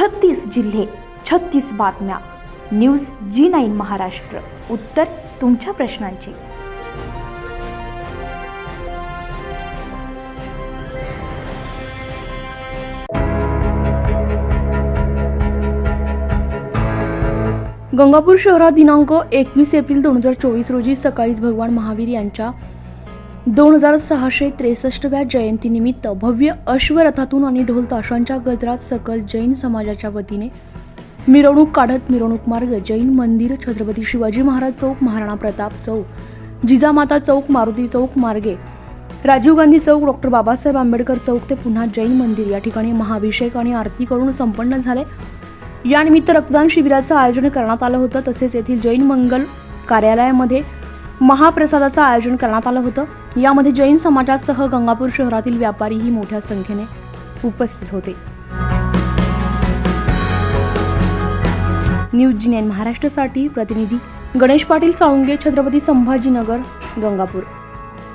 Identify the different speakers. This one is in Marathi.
Speaker 1: छत्तीस जिल्हे छत्तीस बातम्या. News G nine Maharashtra. उत्तर तुमच्या प्रश्नांची.
Speaker 2: गंगापूर शहरात दिनांक एकवीस एप्रिल दोन हजार चोवीस रोजी सकाळीच भगवान महावीर यांच्या दोन हजार सहाशे त्रेसष्टव्या जयंतीनिमित्त भव्य अश्वरथातून आणि ढोल ताशांच्या गजरात सकल जैन समाजाच्या वतीने मिरवणूक काढत मिरवणूक मार्ग जैन मंदिर छत्रपती शिवाजी महाराज चौक महाराणा प्रताप चौक जिजामाता चौक मारुती चौक मार्गे राजीव गांधी चौक डॉक्टर बाबासाहेब आंबेडकर चौक ते पुन्हा जैन मंदिर या ठिकाणी महाभिषेक आणि आरती करून संपन्न झाले. यानिमित्त रक्तदान शिबिराचं आयोजन करण्यात आलं होतं. तसेच येथील जैन मंगल कार्यालयामध्ये महाप्रसादाचं आयोजन करण्यात आलं होतं. यामध्ये जैन समाजासह गंगापूर शहरातील व्यापारीही मोठ्या संख्येने उपस्थित होते. न्यूज जी महाराष्ट्रासाठी प्रतिनिधी गणेश पाटील साळुंगे छत्रपती संभाजीनगर गंगापूर.